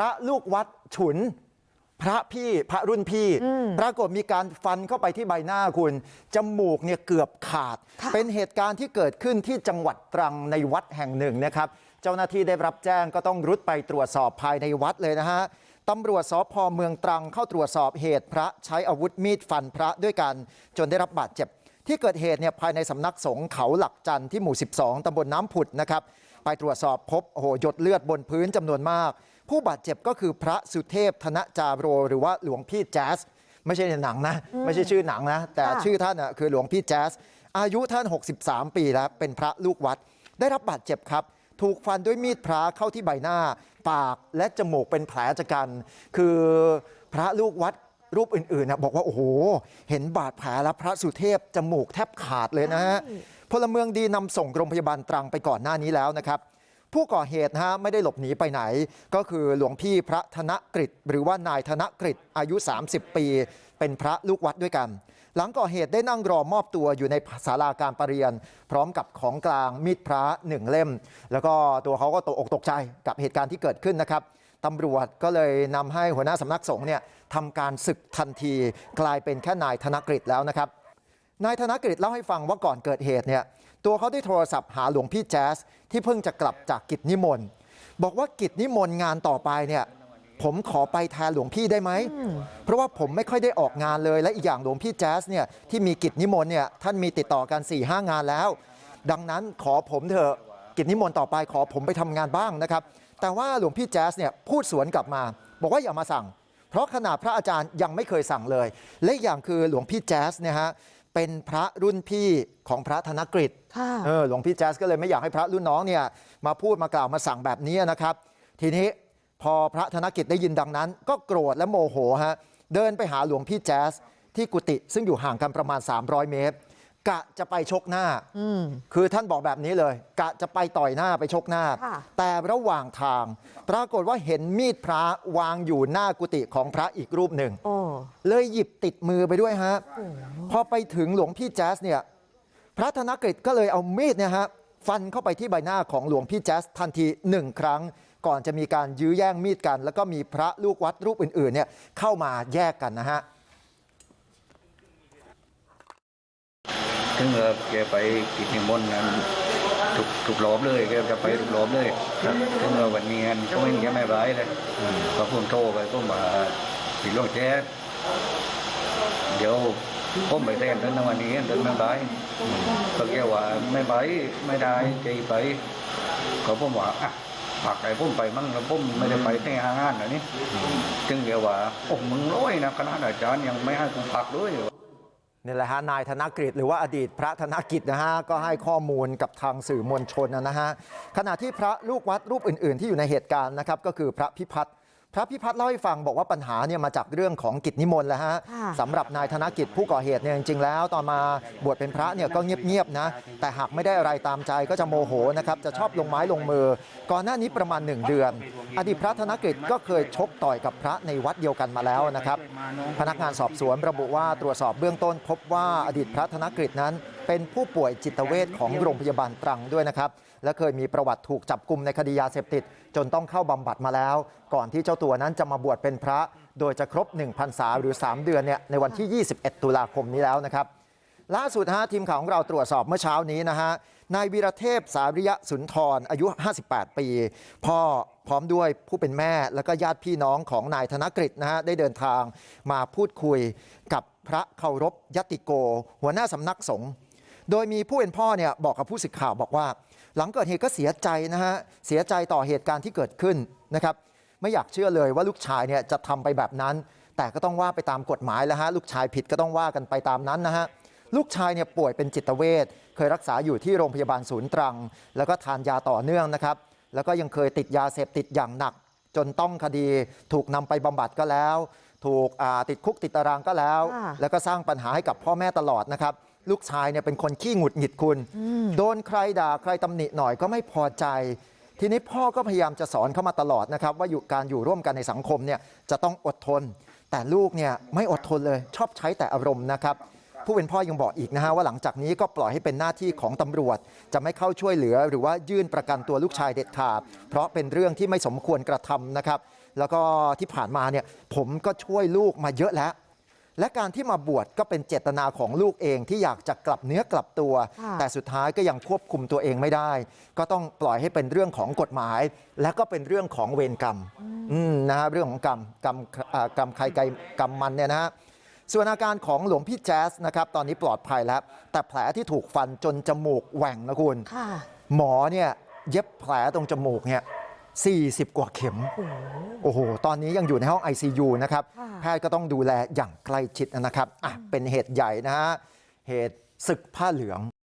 ระลูกวัดฉุนพระพี่พระรุ่นพี่ปรากฏมีการฟันเข้าไปที่ใบหน้าคุณจมูกเนี่ยเกือบขาดค่ะเป็นเหตุการณ์ที่เกิดขึ้นที่จังหวัดตรังในวัดแห่งหนึ่งนะครับเจ้าหน้าที่ได้รับแจ้งก็ต้องรุดไปตรวจสอบภายในวัดเลยนะฮะตำรวจสพเมืองตรังเข้าตรวจสอบเหตุพระใช้อาวุธมีดฟันพระด้วยกันจนได้รับบาดเจ็บที่เกิดเหตุเนี่ยภายในสำนักสงฆ์เขาหลักจันทร์ที่หมู่ 12ตำบลน้ำผุดนะครับไปตรวจสอบพบโอ้โหหยดเลือดบนพื้นจำนวนมาก ผู้บาดเจ็บก็คือพระสุเทพธนจาโรหรือว่าหลวงพี่แจ๊สไม่ใช่ในหนังนะไม่ใช่ชื่อหนังนะแต่ค่ะชื่อท่านน่ะคือหลวงพี่แจ๊สอายุท่าน 63 ปีแล้วเป็นพระลูกวัด ได้รับบาดเจ็บครับ ถูกฟันด้วยมีดพระเข้าที่ใบหน้า ปากและจมูกเป็นแผลชะกัน คือพระลูกวัดรูปอื่นๆนะบอกว่าโอ้โห เห็นบาดแผลแล้วพระสุเทพจมูกแทบขาดเลยนะฮะพลเมืองดีนำส่งโรงพยาบาลตรังไปก่อนหน้านี้แล้วนะครับ ผู้ก่อเหตุนะฮะไม่ได้หลบหนีไปไหนก็คือหลวงพี่พระธนกฤษหรือว่านายธนกฤษอายุ30ปีเป็นพระลูกวัดด้วยกัน หลังก่อเหตุได้นั่งรอมอบตัวอยู่ในศาลาการประเรียน พร้อมกับของกลางมีดพระหนึ่งเล่ม แล้วก็ตัวเขาก็ตกอกตกใจกับเหตุการณ์ที่เกิดขึ้นนะครับตำรวจก็เลยนำให้หัวหน้าสำนักสงฆ์เนี่ยทำการศึกทันทีกลายเป็นแค่นายธนกฤษแล้วนะครับนายธนกฤษเล่าให้ฟังว่าก่อนเกิดเหตุเนี่ย ตัวเขาได้โทรศัพท์หาหลวงพี่แจ๊สที่เพิ่งจะกลับจากกิจนิมนต์บอกว่ากิจนิมนต์งานต่อไปเนี่ยผมขอไปแทนหลวงพี่ได้ไหมเพราะว่าผมไม่ค่อยได้ออกงานเลยและอีกอย่างหลวงพี่แจ๊สเนี่ยที่มีกิจนิมนต์เนี่ยท่านมีติดต่อกัน4ี่ห้างานแล้ว ดังนั้นขอผมเถอะกิจนิมนต์ต่อไปขอผมไปทำงานบ้างนะครับ แต่ว่าหลวงพี่แจ๊สเนี่ยพูดสวนกลับมา บอกว่าอย่ามาสั่ง เพราะขนาดพระอาจารย์ยังไม่เคยสั่งเลย และอย่างคือหลวงพี่แจ๊สเนี่ยฮะ เป็นพระรุ่นพี่ของพระธนกฤษค่ะเออหลวงพี่แจ๊สก็เลยไม่อยากให้พระรุ่นน้องเนี่ยมาพูดมากล่าวมาสั่งแบบนี้นะครับ ทีนี้พอพระธนกิจได้ยินดังนั้น ก็โกรธและโมโหฮะเดินไปหาหลวงพี่แจ๊สที่กุฏิซึ่งอยู่ห่างกันประมาณ 300 เมตร กะจะไปชกหน้าคือท่านบอกแบบนี้เลย กะจะไปต่อยหน้าไปชกหน้าค่ะแต่ระหว่างทาง ปรากฏว่าเห็นมีดพระวางอยู่หน้ากุฏิของพระอีกรูปหนึ่งโอ้ เลยหยิบติดมือไปด้วยฮะพอไปถึงหลวงพี่แจ๊สเนี่ยพระธนกฤษก็เลยเอามีดเนี่ยฮะฟันเข้าไปที่ใบหน้าของหลวงพี่แจ๊สทันทีหนึ่งครั้งก่อนจะมีการยื้อแย่งมีดกันแล้วก็มีพระลูกวัดรูปอื่นๆเนี่ยเข้ามาแยกกันนะฮะถึงเออแกไปกิจนิมนต์นั้นถูกถูกหลอมเลยแกจะไปถูกหลอมเลยครับถึงเออวันนี้อันก็ไม่มีแค่ไม่ร้ายเลยก็พุ่มโทรไปก็มาติดลงแจ๊ส เดี๋ยวผมไปแทนท่านนวันนี้ท่านไม่ไปก็แกว่าไม่ไปไม่ได้ใจไปก็ผมว่าอะผักไอ้ผมไปมั่งแล้วผมไม่ได้ไปในงานนะนี่ถึงแกว่าโอ้มึงร้อยนะคณะอาจารย์ยังไม่ให้กูผักด้วยนี่แหละฮะนายธนกฤษหรือว่าอดีตพระธนกิจนะฮะก็ให้ข้อมูลกับทางสื่อมวลชนนะฮะขณะที่พระลูกวัดรูปอื่น ๆ ที่อยู่ในเหตุการณ์นะครับก็คือพระพิพัฒน์ พระพิพัฒน์เล่าให้ฟังบอกว่าปัญหาเนี่ยมาจากเรื่องของกิจนิมนต์แหละฮะค่ะสำหรับนายธนกิจผู้ก่อเหตุเนี่ยจริงๆแล้วตอนมาบวชเป็นพระเนี่ยก็เงียบๆนะแต่หากไม่ได้อะไรตามใจก็จะโมโหนะครับจะชอบลงไม้ลงมือก่อนหน้านี้ประมาณ1เดือน อดีตพระธนกฤษก็เคยชกต่อยกับพระในวัดเดียวกันมาแล้วนะครับพนักงานสอบสวนระบุว่าตรวจสอบเบื้องต้น พบว่าอดีตพระธนกฤษนั้น เป็นผู้ป่วยจิตเวชของโรงพยาบาลตรังด้วยนะครับและเคยมีประวัติถูกจับกลุ่มในคดียาเสพติดจนต้องเข้าบำบัดมาแล้วก่อนที่เจ้าตัวนั้นจะมาบวชเป็นพระโดยจะครบ1พรรษาหรือ3เดือนเนี่ยในวันที่21ตุลาคมนี้แล้วนะครับล่าสุดฮะทีมข่าวของเราตรวจสอบเมื่อเช้านี้นะฮะนายวีรเทพสาริยสุนทรอายุ 58 ปี พ่อพร้อมด้วยผู้เป็นแม่แล้วก็ญาติพี่น้องของนายธนกฤษนะฮะได้เดินทางมาพูดคุยกับพระเคารพยติโก หัวหน้าสำนักสงฆ์โดยมีผู้เป็นพ่อเนี่ยบอกกับผู้สื่อข่าวบอกว่า หลังเกิดเหตุก็เสียใจนะฮะเสียใจต่อเหตุการณ์ที่เกิดขึ้นนะครับไม่อยากเชื่อเลยว่าลูกชายเนี่ยจะทำไปแบบนั้นแต่ก็ต้องว่าไปตามกฎหมายแล้วฮะลูกชายผิดก็ต้องว่ากันไปตามนั้นนะฮะลูกชายเนี่ยป่วยเป็นจิตเวชเคยรักษาอยู่ที่โรงพยาบาลศูนย์ตรัง แล้วก็ทานยาต่อเนื่องนะครับแล้วก็ยังเคยติดยาเสพติดอย่างหนักจนต้องคดีถูกนำไปบำบัดก็แล้ว ถูกอ่าติดคุกติดตารางก็แล้วค่ะแล้วก็สร้างปัญหาให้กับพ่อแม่ตลอดนะครับลูกชายเนี่ยเป็นคนขี้หงุดหงิดคุณโดนใครด่าใครตำหนิหน่อยก็ไม่พอใจทีนี้พ่อก็พยายามจะสอนเขามาตลอดนะครับว่าอยู่การอยู่ร่วมกันในสังคมเนี่ยจะต้องอดทนแต่ลูกเนี่ยไม่อดทนเลยชอบใช้แต่อารมณ์นะครับ ผู้เป็นพ่อยังบอกอีกนะฮะว่าหลังจากนี้ก็ปล่อยให้เป็นหน้าที่ของตำรวจจะไม่เข้าช่วยเหลือหรือว่ายื่นประกันตัวลูกชายเด็ดขาดเพราะเป็นเรื่องที่ไม่สมควรกระทำนะครับแล้วก็ที่ผ่านมาเนี่ยผมก็ช่วยลูกมาเยอะแล้ว และการที่มาบวชก็เป็นเจตนาของลูกเองที่อยากจะกลับเนื้อกลับตัวค่ะแต่สุดท้ายก็ยังควบคุมตัวเองไม่ได้ ก็ต้องปล่อยให้เป็นเรื่องของกฎหมาย และก็เป็นเรื่องของเวรกรรมอืมนะฮะเรื่องของกรรมกรรมอ่ากรรมใครกรรมกรรมมันเนี่ยนะฮะ ส่วนอาการของหลวงพี่แจ๊สนะครับตอนนี้ปลอดภัยแล้วแต่แผลที่ถูกฟันจนจมูกแหว่งนะคุณค่ะหมอเนี่ยเย็บแผลตรงจมูกเนี่ย40กว่าเข็มโอ้โหตอนนี้ยังอยู่ในห้อง ICU นะครับค่ะแพทย์ก็ต้องดูแลอย่างใกล้ชิดนะครับอะเป็นเหตุใหญ่นะฮะเหตุศึกผ้าเหลือง